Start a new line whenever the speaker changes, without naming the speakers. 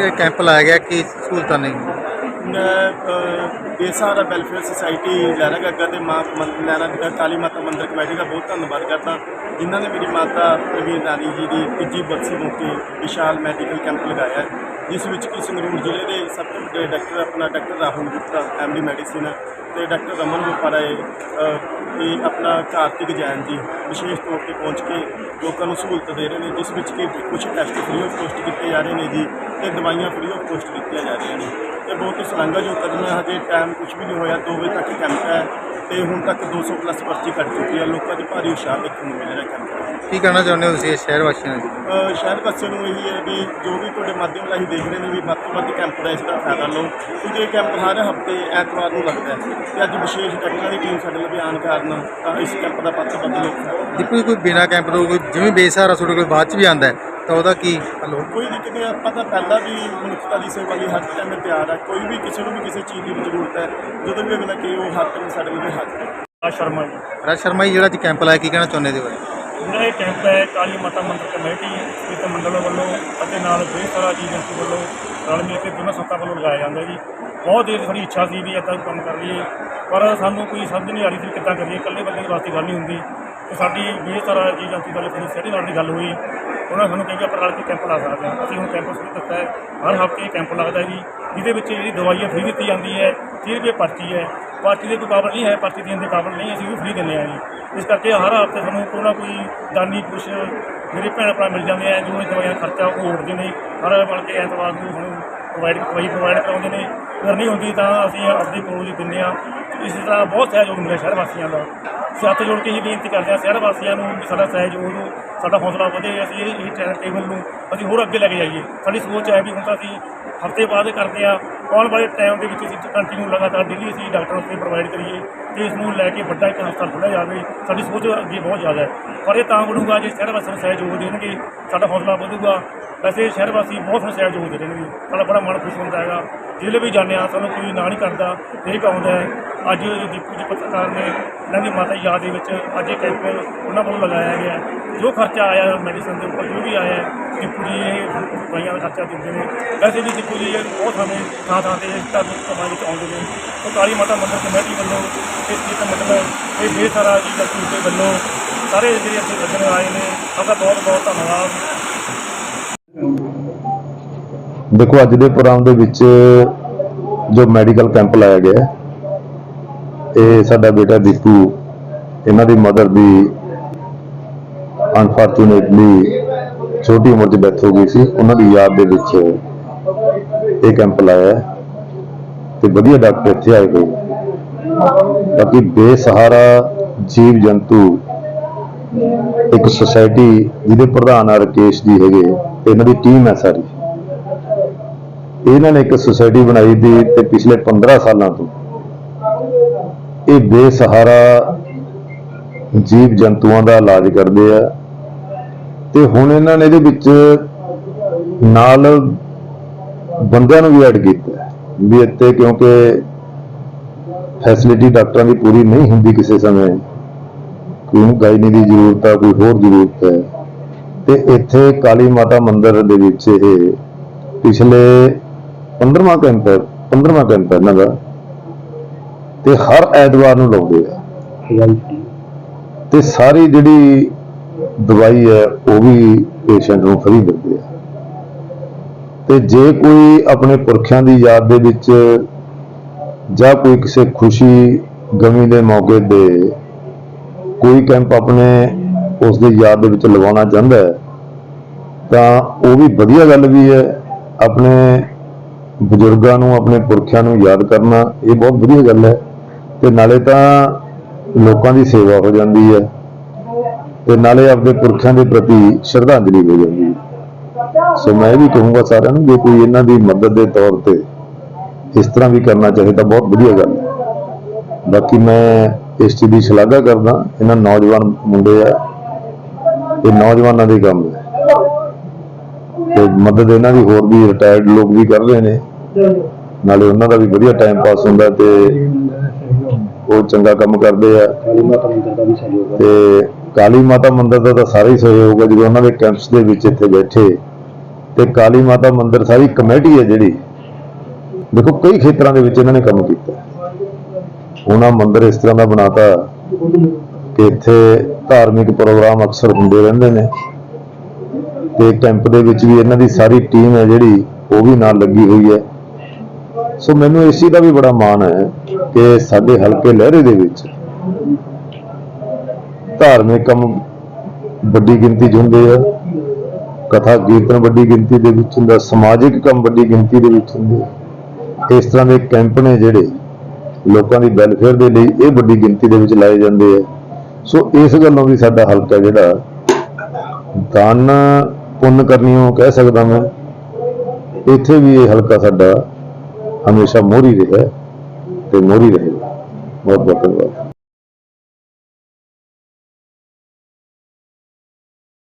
ਇਹ ਕੈਂਪ ਲਾਇਆ ਗਿਆ ਕਿ ਸਹੂਲਤਾਂ ਨਹੀਂ
ਮੈਂ ਬੇਸਹਾਰਾ ਵੈਲਫੇਅਰ ਸੁਸਾਇਟੀ ਲਹਿਰਾ ਗੱਗਾ ਤੇ ਮਾਂ ਮੰ- ਲਹਿਰਾ ਗੱਗਾ ਕਾਲੀ ਮਾਤਾ ਮੰਦਿਰ ਕਮੇਟੀ ਦਾ ਬਹੁਤ ਧੰਨਵਾਦ ਕਰਦਾ। ਜਿਨ੍ਹਾਂ ਨੇ ਮੇਰੀ ਮਾਤਾ ਪ੍ਰਵੀਨ ਰਾਣੀ ਜੀ ਦੀ ਤੀਜੀ ਬਰਸੀ ਮੌਕੇ ਵਿਸ਼ਾਲ ਮੈਡੀਕਲ ਕੈਂਪ ਲਗਾਇਆ ਹੈ, ਜਿਸ ਵਿੱਚ ਕਿ ਸੰਗਰੂਰ ਜ਼ਿਲ੍ਹੇ ਦੇ ਸਭ ਤੋਂ ਵੱਡੇ ਡਾਕਟਰ ਆਪਣਾ doctor Rahul Gupta MD medicine ਤੇ ਡਾਕਟਰ ਰਮਨ ਗੋਪਾਰਾਏ ਇਹ ਆਪਣਾ ਕਾਰਤਿਕ ਜੈਨ ਜੀ ਵਿਸ਼ੇਸ਼ ਤੌਰ ਤੇ ਪਹੁੰਚ ਕੇ ਲੋਕਾਂ ਨੂੰ ਸਹੂਲਤ ਦੇ ਰਹੇ ਨੇ, ਜਿਸ ਵਿੱਚ ਕਿ ਕੁਝ ਟੈਸਟ ਫ੍ਰੀ ਆਫ ਕੋਸਟ ਕੀਤੇ ਜਾ ਰਹੇ ਨੇ ਜੀ ਤੇ ਦਵਾਈਆਂ ਫ੍ਰੀ ਆਫ ਕੋਸਟ ਕੀਤੀਆਂ ਜਾ ਰਹੀਆਂ ਨੇ। ਇਹ ਬਹੁਤ ਹੀ ਸ਼ਲਾਘਾਯੋਗ ਕਦਮ ਹੈ। ਹਜੇ ਟਾਈਮ ਕੁਝ ਵੀ ਨਹੀਂ ਹੋਇਆ। 2 ਵਜੇ ਤੱਕ ਕੈਂਪ ਹੈ ਤੇ ਹੁਣ ਤੱਕ 200 ਪਲੱਸ ਪਰਚੀ ਕੱਟ ਚੁੱਕੀ ਹੈ। ਲੋਕਾਂ 'ਚ ਭਾਰੀ ਉਤਸ਼ਾਹ ਦੇਖਣ ਨੂੰ ਮਿਲ ਰਿਹਾ ਕੈਂਪ
ਕੀ ਕਹਿਣਾ ਚਾਹੁੰਦੇ ਹੋ ਤੁਸੀਂ ਸ਼ਹਿਰ ਵਾਸੀਆਂ ਨੂੰ?
ਸ਼ਹਿਰ ਵਾਸੀਆਂ ਨੂੰ ਇਹੀ ਹੈ ਵੀ ਜੋ ਵੀ ਤੁਹਾਡੇ ਮਾਧਿਅਮ ਰਾਹੀਂ ਦੇਖ ਰਹੇ ਨੇ ਵੀ ਵੱਧ ਤੋਂ ਵੱਧ ਕੈਂਪ ਦਾ ਇਸ ਦਾ ਫਾਇਦਾ ਲਓ। ਕਿਉਂਕਿ ਇਹ ਕੈਂਪ ਹਰ ਹਫ਼ਤੇ ਐਤਵਾਰ ਨੂੰ ਲੱਗਦਾ ਹੈ ਤੇ ਅੱਜ ਵਿਸ਼ੇਸ਼ ਡਾਕਟਰਾਂ ਦੀ ਟੀਮ ਸਾਡੇ ਲਈ ਆਉਣ ਕਾਰਨ ਤਾਂ ਇਸ ਕੈਂਪ ਦਾ ਤੋਂ ਫਾਇਦਾ ਉਠਾਉਣ।
ਦੀਪੂ ਜੀ, ਕੋਈ ਬਿਨਾ ਕੈਂਪ ਤੋਂ ਕੋਈ ਜਿਵੇਂ ਬੇਸਹਾਰਾ ਤੁਹਾਡੇ ਕੋਲ ਬਾਅਦ ਚ ਵੀ ਆਂਦਾ ਹੈ ਤਾਂ ਉਹਦਾ ਕੀ? ਹਲੋ
ਕੋਈ ਦਿੱਕਤ ਨਹੀਂ ਆਪਾਂ ਤਾਂ ਪਹਿਲਾਂ ਵੀ ਮਨੁੱਖਤਾ ਦੀ ਸੇਵਾ ਲਈ ਹਰ ਟਾਈਮ ਤਿਆਰ ਹੈ ਕੋਈ ਵੀ ਕਿਸੇ ਨੂੰ ਵੀ ਕਿਸੇ ਚੀਜ਼ ਦੀ ਜ਼ਰੂਰਤ ਹੈ ਜਦੋਂ ਵੀ ਅਗਲਾ ਕਹੇ ਉਹ ਹਰ ਟਾਈਮ ਸਾਡੇ ਲਈ ਹਾਜ਼ਰ ਹੈ
ਆ ਸ਼ਰਮਾ ਜੀ।
ਰਾਜ ਸ਼ਰਮਾ ਜੀ ਜਿਹੜਾ ਅੱਜ ਕੈਂਪ ਲਾਇਆ ਕੀ ਕਹਿਣਾ ਚਾਹੁੰਦੇ ਦੇ ਬਾਰੇ
ਜਿਹੜਾ ਇਹ ਕੈਂਪ ਹੈ ਕਾਲੀ ਮਾਤਾ ਮੰਦਿਰ ਕਮੇਟੀ ਇਸ ਮੰਡਲ ਵੱਲੋਂ ਅਤੇ ਨਾਲ ਬੇਸਹਾਰਾ ਜੀ ਏਜੰਸੀ ਵੱਲੋਂ ਰਲ ਮਿਲ ਕੇ ਦੋਨਾਂ ਸੰਸਥਾ ਵੱਲੋਂ ਲਗਾਇਆ ਜਾਂਦਾ ਜੀ। ਬਹੁਤ ਦੇਰ ਸਾਡੀ ਇੱਛਾ ਸੀ ਵੀ ਇੱਦਾਂ ਕੰਮ ਕਰ ਲਈਏ ਪਰ ਸਾਨੂੰ ਕੋਈ ਸਮਝ ਨਹੀਂ ਆ ਰਹੀ ਸੀ ਕਿੱਦਾਂ ਕਰੀਏ। ਇਕੱਲੇ ਬੰਦੇ ਦੇ ਵਾਸਤੇ ਗੱਲ ਨਹੀਂ ਹੁੰਦੀ। ਤੇ ਸਾਡੀ ਬੇਸਹਾਰਾ ਜੀ ਏਜੰਸੀ ਵੱਲੋਂ ਸਿਹਤ ਨਾਲ ਦੀ ਗੱਲ ਹੋਈ। ਉਹਨਾਂ ਨੇ ਸਾਨੂੰ ਕਿਹਾ ਕਿ ਆਪਾਂ ਰਲ ਕੇ ਕੈਂਪ ਲਾ ਸਕਦੇ ਹਾਂ। ਅਸੀਂ ਹੁਣ ਕੈਂਪ ਸ਼ੁਰੂ ਕੀਤਾ ਹੈ। ਹਰ ਹਫ਼ਤੇ ਕੈਂਪ ਲੱਗਦਾ ਜੀ, ਜਿਹਦੇ ਵਿੱਚ ਜਿਹੜੀ ਦਵਾਈਆਂ ਫ੍ਰੀ ਦਿੱਤੀ ਜਾਂਦੀ ਹੈ 30 ਰੁਪਏ ਪਰਚੀ ਹੈ। ਪਰਚੀ ਦੇ ਕੋਈ ਕਾਬਲ ਨਹੀਂ ਹੈ, ਪਰਚੀ ਦੇਣ ਦੇ ਕਾਬਲ ਨਹੀਂ, ਅਸੀਂ ਵੀ ਫ੍ਰੀ ਦਿੰਦੇ ਹਾਂ ਜੀ। ਇਸ ਕਰਕੇ ਹਰ ਹਫ਼ਤੇ ਸਾਨੂੰ ਕੋਈ ਨਾ ਕੋਈ ਦਾਨੀ ਕੁਛ ਮੇਰੇ ਭੈਣ ਭਰਾ ਮਿਲ ਜਾਂਦੇ ਆ, ਜੋ ਇਹ ਦਵਾਈਆਂ ਦਾ ਖਰਚਾ ਉਹ ਉੜਦੇ ਨੇ। ਹਰ ਬਣ ਕੇ ਐਤਵਾਰ ਨੂੰ ਸਾਨੂੰ ਪ੍ਰੋਵਾਈਡ ਦਵਾਈ ਪ੍ਰੋਵਾਈਡ ਕਰਾਉਂਦੇ ਨੇ। ਅਗਰ ਹੁੰਦੀ ਤਾਂ ਅਸੀਂ ਆਪਦੇ ਕੋਲ ਹੀ ਦਿੰਦੇ ਆ ਇਸ ਤਰ੍ਹਾਂ ਬਹੁਤ ਸਹਿਯੋਗ ਮਿਲਿਆ ਸ਼ਹਿਰ ਵਾਸੀਆਂ ਦਾ। ਅਸੀਂ ਹੱਥ ਜੋੜ ਕੇ ਹੀ ਬੇਨਤੀ ਕਰਦੇ ਹਾਂ, ਸ਼ਹਿਰ ਵਾਸੀਆਂ ਨੂੰ ਵੀ ਸਾਡਾ ਸਹਿਯੋਗ ਸਾਡਾ ਹੌਸਲਾ ਵਧੇ, ਅਸੀਂ ਇਹ ਇਹ ਟੇਬਲ ਨੂੰ ਅਸੀਂ ਹੋਰ ਅੱਗੇ ਲੈ ਕੇ ਜਾਈਏ। ਸਾਡੀ ਸੋਚ ਹੈ ਵੀ ਹੁਣ ਤਾਂ ਅਸੀਂ ਹਫ਼ਤੇ ਬਾਅਦ ਕਰਦੇ ਆ ਆਉਣ ਵਾਲੇ ਟਾਈਮ ਦੇ ਵਿੱਚ ਅਸੀਂ ਕੰਟੀਨਿਊ ਲਗਾਤਾਰ ਡੇਲੀ ਅਸੀਂ ਡਾਕਟਰਾਂ ਨੂੰ ਪ੍ਰੋਵਾਈਡ ਕਰੀਏ ਤੇ ਇਸ ਨੂੰ ਲੈ ਕੇ ਵੱਡਾ ਇੱਕ ਹਸਪਤਾਲ ਖੋਲ੍ਹਿਆ ਜਾਵੇ। ਸਾਡੀ ਸੋਚ ਅੱਗੇ ਬਹੁਤ ਜ਼ਿਆਦਾ ਹੈ ਪਰ ਇਹ ਤਾਂ ਬਣੂਗਾ ਜੇ ਸ਼ਹਿਰ ਵਾਸੀਆਂ ਨੂੰ ਸਹਿਯੋਗ ਦੇਣਗੇ, ਸਾਡਾ ਹੌਸਲਾ ਵਧੂਗਾ। ਵੈਸੇ ਸ਼ਹਿਰ ਵਾਸੀ ਬਹੁਤ ਸਾਨੂੰ ਸਹਿਯੋਗ ਦੇ ਰਹੇ ਨੇ ਸਾਡਾ ਬੜਾ ਮਨ ਖੁਸ਼ ਹੁੰਦਾ ਹੈਗਾ। ਜਿਹੜੇ ਵੀ ਜਾਣ ਜਾਂਦੇ ਆ ਸਾਨੂੰ ਕੋਈ ਨਾ ਨਹੀਂ ਕਰਦਾ, ਇਹ ਆਉਂਦਾ ਹੈ? ਅੱਜ ਦੀਪੂ ਜੀ ਪੱਤਰਕਾਰ ਨੇ ਇਹਨਾਂ ਦੀ ਮਾਤਾ ਯਾਦ ਦੇ ਵਿੱਚ ਅੱਜ ਇਹ ਕੈਂਪ ਉਹਨਾਂ ਵੱਲੋਂ ਲਗਾਇਆ ਗਿਆ ਜੋ ਖਰਚਾ ਆਇਆ ਮੈਡੀਸਨ ਦੇ ਉੱਪਰ, ਜੋ ਵੀ ਆਇਆ ਦੀਪੂ ਜੀ ਇਹ ਦਵਾਈਆਂ ਦਾ ਖਰਚਾ ਦਿੰਦੇ ਨੇ। ਵੈਸੇ ਵੀ ਦੀਪੂ ਜੀ ਬਹੁਤ ਸਮੇਂ ਥਾਂ ਥਾਂ ਤੇ ਧਾਰਮਿਕ ਸਮਾਜ ਵਿੱਚ ਆਉਂਦੇ ਨੇ। ਉਹ ਕਾਲੀ ਮਾਤਾ ਮੰਦਰ ਕਮੇਟੀ ਵੱਲੋਂ ਇਸ ਚੀਜ਼ ਦਾ ਮਤਲਬ ਇਹ ਬੇਸਾਰਾ ਜੀ ਦਾ ਦੇ ਵੱਲੋਂ ਸਾਰੇ ਜਿਹੜੇ ਇੱਥੇ ਲੱਗਣ ਆਏ ਨੇ, ਸਭ ਬਹੁਤ ਬਹੁਤ ਧੰਨਵਾਦ।
ਦੇਖੋ, ਅੱਜ ਦੇ ਪ੍ਰੋਗਰਾਮ ਦੇ ਵਿੱਚ ਜੋ ਮੈਡੀਕਲ ਕੈਂਪ ਲਾਇਆ ਗਿਆ ਇਹ ਸਾਡਾ ਬੇਟਾ ਦੀਪੂ, ਇਹਨਾਂ ਦੀ ਮਦਰ ਦੀ ਅਨਫੋਰਚੂਨੇਟਲੀ ਛੋਟੀ ਉਮਰ 'ਚ ਡੈਥ ਹੋ ਗਈ ਸੀ, ਉਹਨਾਂ ਦੀ ਯਾਦ ਦੇ ਵਿੱਚ ਇਹ ਕੈਂਪ ਲਾਇਆ ਹੈ ਤੇ ਵਧੀਆ ਡਾਕਟਰ ਇੱਥੇ ਆਏ ਹੋਏ ਬਾਕੀ ਬੇਸਹਾਰਾ ਜੀਵ ਜੰਤੂ ਇੱਕ ਸੁਸਾਇਟੀ ਜਿਹਦੇ ਪ੍ਰਧਾਨ ਆ ਰਕੇਸ਼ ਜੀ ਹੈਗੇ ਤੇ ਇਹਨਾਂ ਦੀ ਟੀਮ ਹੈ ਸਾਰੀ। ਇਹਨਾਂ ਨੇ ਇੱਕ ਸੁਸਾਇਟੀ ਬਣਾਈ ਦੀ ਤੇ ਪਿਛਲੇ 15 ਸਾਲਾਂ ਤੋਂ। ਇਹ ਬੇਸਹਾਰਾ ਜੀਵ ਜੰਤੂਆਂ ਦਾ ਇਲਾਜ ਕਰਦੇ ਆ। ਤੇ ਹੁਣ ਇਹਨਾਂ ਨੇ ਇਹਦੇ ਵਿੱਚ ਨਾਲ ਬੰਦਿਆਂ ਨੂੰ ਵੀ ਐਡ ਕੀਤਾ ਵੀ ਇੱਥੇ ਕਿਉਂਕਿ ਫੈਸਿਲਿਟੀ ਡਾਕਟਰਾਂ ਦੀ ਪੂਰੀ ਨਹੀਂ ਹੁੰਦੀ ਕਿਸੇ ਸਮੇਂ। ਕੋਈ ਨੂੰ ਗਾਇਨੀ ਦੀ ਜ਼ਰੂਰਤ ਆ, ਕੋਈ ਹੋਰ ਜ਼ਰੂਰਤ ਹੈ। ਤੇ ਇੱਥੇ ਕਾਲੀ ਮਾਤਾ ਮੰਦਿਰ ਦੇ ਵਿੱਚ ਇਹ ਪਿਛਲੇ 15ਵਾਂ ਕੈਂਪ ਹੈ 15ਵਾਂ ਕੈਂਪ ਹੈ ਇਹਨਾਂ ਦਾ। ਤੇ ਹਰ ਐਤਵਾਰ ਨੂੰ ਲਾਉਂਦੇ ਆ। ਤੇ ਸਾਰੀ ਜਿਹੜੀ ਦਵਾਈ ਹੈ, ਉਹ ਵੀ ਪੇਸ਼ੈਂਟ ਨੂੰ ਫਰੀ ਦਿੰਦੇ ਆ ਤੇ ਜੇ ਕੋਈ ਆਪਣੇ ਪੁਰਖਿਆਂ ਦੀ ਯਾਦ ਦੇ ਵਿੱਚ ਜਾਂ ਕੋਈ ਕਿਸੇ ਖੁਸ਼ੀ ਗਮੀ ਦੇ ਮੌਕੇ ਤੇ ਕੋਈ ਕੈਂਪ ਆਪਣੇ ਉਸ ਦੀ ਯਾਦ ਦੇ ਵਿੱਚ ਲਗਾਉਣਾ ਚਾਹੁੰਦਾ ਹੈ, ਤਾਂ ਉਹ ਵੀ ਵਧੀਆ ਗੱਲ ਵੀ ਹੈ, ਆਪਣੇ ਬਜ਼ੁਰਗਾਂ ਨੂੰ, ਆਪਣੇ ਪੁਰਖਿਆਂ ਨੂੰ ਯਾਦ ਕਰਨਾ, ਇਹ ਬਹੁਤ ਵਧੀਆ ਗੱਲ ਹੈ। ਤੇ ਨਾਲੇ ਤਾਂ ਲੋਕਾਂ ਦੀ ਸੇਵਾ ਹੋ ਜਾਂਦੀ ਹੈ। ਤੇ ਨਾਲੇ ਆਪਣੇ ਪੁਰਖਿਆਂ ਦੇ ਪ੍ਰਤੀ ਸ਼ਰਧਾਂਜਲੀ ਹੋ ਜਾਂਦੀ ਹੈ। ਸੋ ਮੈਂ ਇਹ ਵੀ ਕਹੂੰਗਾ ਸਾਰਿਆਂ ਨੂੰ, ਜੇ ਕੋਈ ਇਹਨਾਂ ਦੀ ਮਦਦ ਦੇ ਤੌਰ ਤੇ ਇਸ ਤਰ੍ਹਾਂ ਵੀ ਕਰਨਾ ਚਾਹੇ ਤਾਂ ਬਹੁਤ ਵਧੀਆ ਗੱਲ ਹੈ। ਬਾਕੀ ਮੈਂ ਇਸ ਚੀਜ਼ ਦੀ ਸ਼ਲਾਘਾ ਕਰਦਾ, ਇਹਨਾਂ ਨੌਜਵਾਨ ਮੁੰਡੇ ਆ, ਇਹ ਨੌਜਵਾਨਾਂ ਦੇ ਕੰਮ ਹੈ। ਤੇ ਮਦਦ ਇਹਨਾਂ ਦੀ ਹੋਰ ਵੀ ਰਿਟਾਇਰਡ ਲੋਕ ਵੀ ਕਰ ਰਹੇ ਨੇ। ਨਾਲੇ ਉਹਨਾਂ ਦਾ ਵੀ ਵਧੀਆ ਟਾਈਮ ਪਾਸ ਹੁੰਦਾ ਤੇ ਉਹ ਚੰਗਾ ਕੰਮ ਕਰਦੇ ਆ। ਤੇ ਕਾਲੀ ਮਾਤਾ ਮੰਦਿਰ ਦਾ ਤਾਂ ਸਾਰਾ ਹੀ ਸਹਿਯੋਗ ਹੈ ਜਦੋਂ ਉਹਨਾਂ ਦੇ ਕੈਂਪਸ ਦੇ ਵਿੱਚ ਇੱਥੇ ਬੈਠੇ। ਤੇ ਕਾਲੀ ਮਾਤਾ ਮੰਦਿਰ ਸਾਰੀ ਕਮੇਟੀ ਹੈ ਜਿਹੜੀ। ਦੇਖੋ ਕਈ ਖੇਤਰਾਂ ਦੇ ਵਿੱਚ ਇਹਨਾਂ ਨੇ ਕੰਮ ਕੀਤਾ। ਉਹਨਾਂ ਮੰਦਿਰ ਇਸ ਤਰ੍ਹਾਂ ਦਾ ਬਣਾਤਾ ਕਿ ਇੱਥੇ ਧਾਰਮਿਕ ਪ੍ਰੋਗਰਾਮ ਅਕਸਰ ਹੁੰਦੇ ਰਹਿੰਦੇ ਨੇ। ਤੇ ਕੈਂਪ ਦੇ ਵਿੱਚ ਵੀ ਇਹਨਾਂ ਦੀ ਸਾਰੀ ਟੀਮ ਹੈ ਜਿਹੜੀ ਉਹ ਵੀ ਨਾਲ ਲੱਗੀ ਹੋਈ ਹੈ। ਸੋ ਮੈਨੂੰ ਇਸ ਦਾ ਵੀ ਬੜਾ ਮਾਣ ਹੈ ਕਿ ਸਾਡੇ ਹਲਕੇ ਲਹਿਰੇ ਦੇ ਵਿੱਚ ਧਾਰਮਿਕ ਕੰਮ ਵੱਡੀ ਗਿਣਤੀ 'ਚ ਹੁੰਦੇ ਆ, ਕਥਾ ਕੀਰਤਨ ਵੱਡੀ ਗਿਣਤੀ ਦੇ ਵਿੱਚ ਹੁੰਦਾ, ਸਮਾਜਿਕ ਕੰਮ ਵੱਡੀ ਗਿਣਤੀ ਦੇ ਵਿੱਚ ਹੁੰਦੇ ਇਸ ਤਰ੍ਹਾਂ ਦੇ ਕੈਂਪ ਨੇ ਜਿਹੜੇ ਲੋਕਾਂ ਦੀ ਵੈਲਫੇਅਰ ਦੇ ਲਈ ਇਹ ਵੱਡੀ ਗਿਣਤੀ ਦੇ ਵਿੱਚ ਲਾਏ ਜਾਂਦੇ ਆ। ਸੋ ਇਸ ਗੱਲੋਂ ਵੀ ਸਾਡਾ ਹਲਕਾ ਜਿਹੜਾ ਦਾਨ ਪੁੰਨ ਕਰਨੀਓ ਕਹਿ ਸਕਦਾ ਮੈਂ, ਇੱਥੇ ਵੀ ਇਹ ਹਲਕਾ ਸਾਡਾ ਹਮੇਸ਼ਾ ਮੋਹਰੀ ਰਿਹਾ ਤੇ ਮੋਹਰੀ ਰਹੇਗਾ ਬਹੁਤ ਬਹੁਤ ਧੰਨਵਾਦ